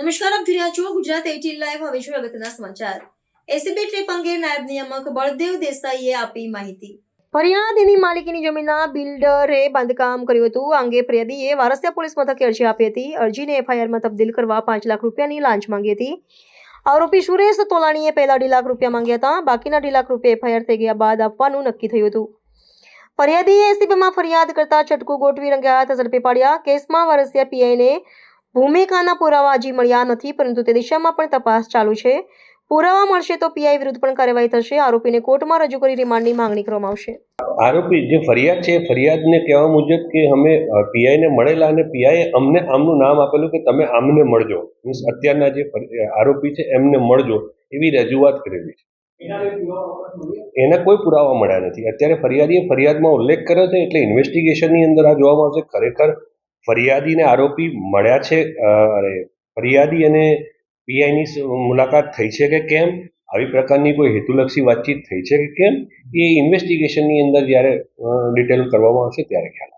જોઈ રહ્યા છો ગુજરાત એટીન લાઈવ. હવે જોઈએ અગત્યના સમાચાર. એસીબી ટ્રીપ અંગે નાયબ નિયામક બળદેવ દેસાઈએ આપી માહિતી. ફરિયાદીની માલિકીની જમીનના બિલ્ડરે બાંધકામ કર્યું હતું. આ ફરિયાદીએ વારસિયા પોલીસ મથકે અરજી આપી હતી. અરજીને એફઆઈઆરમાં તબદીલ કરવા પાંચ લાખ રૂપિયાની લાંચ માંગી હતી. આરોપી સુરેશ તોલાણીએ પહેલા અઢી લાખ રૂપિયા માંગ્યા હતા. બાકીના અઢી લાખ રૂપિયા એફઆઈઆર થઈ ગયા બાદ આપવાનું નક્કી થયું હતું. ફરિયાદીએ એસીબીમાં ફરિયાદ કરતા ચટકુ ગોઠવી રંગે હાથ ઝડપી પાડ્યા. કેસમાં વારસિયા પીઆઈને ભૂમિકાના પુરાવા હજી મળ્યા નથી, પરંતુ તે દિશામાં પણ તપાસ ચાલુ છે. પુરાવા મળશે તો પીઆઈ વિરુદ્ધ પણ કાર્યવાહી થશે. આરોપીને કોર્ટમાં રજૂ કરી રિમાન્ડની માંગણી કરવામાં આવશે. આરોપી જે ફરિયાદ છે, ફરિયાદને કહેવા મુજબ કે અમે પીઆઈને મળેલા અને પીઆઈએ અમને આમનું નામ આપેલું કે તમે આમને મળજો. મીન્સ અત્યારના જે આરોપી છે, એમને મળજો એવી રજૂઆત કરેલી છે. એના કોઈ પુરાવા મળ્યા નથી. અત્યારે ફરિયાદીએ ફરિયાદમાં ઉલ્લેખ કર્યો છે, એટલે ઇન્વેસ્ટિગેશનની અંદર આ જોવામાં આવશે ખરેખર ફરિયાદીને આરોપી મળ્યા છે અરે ફરિયાદી અને પીઆઈની મુલાકાત થઈ છે કે કેમ આવી પ્રકારની કોઈ હેતુલક્ષી વાતચીત થઈ છે કે કેમ એ ઇન્વેસ્ટિગેશનની અંદર જ્યારે ડિટેલ કરવામાં આવશે ત્યારે ખ્યાલ?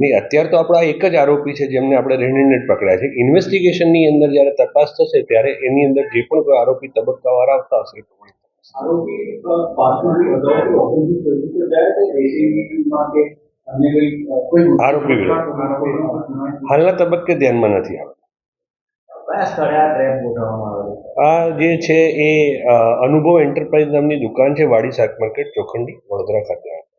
નહીં અત્યારે તો આપણા એક જ આરોપી છે જેમને આપણે રેડ હેન્ડેડ પકડ્યા છે ઇન્વેસ્ટિગેશનની અંદર જ્યારે તપાસ થશે ત્યારે એની અંદર જે પણ કોઈ આરોપી તબક્કાવાર આવતા હશે. આરોપી છે કે અન્ય કોઈ વિરુદ્ધ. હાલના તબક્કે ધ્યાનમાં નથી આવતું આ જે છે એ અનુભવ એન્ટરપ્રાઇઝ નામની દુકાન છે વાડી શાક માર્કેટ ચોખંડી વડોદરા ખાતે.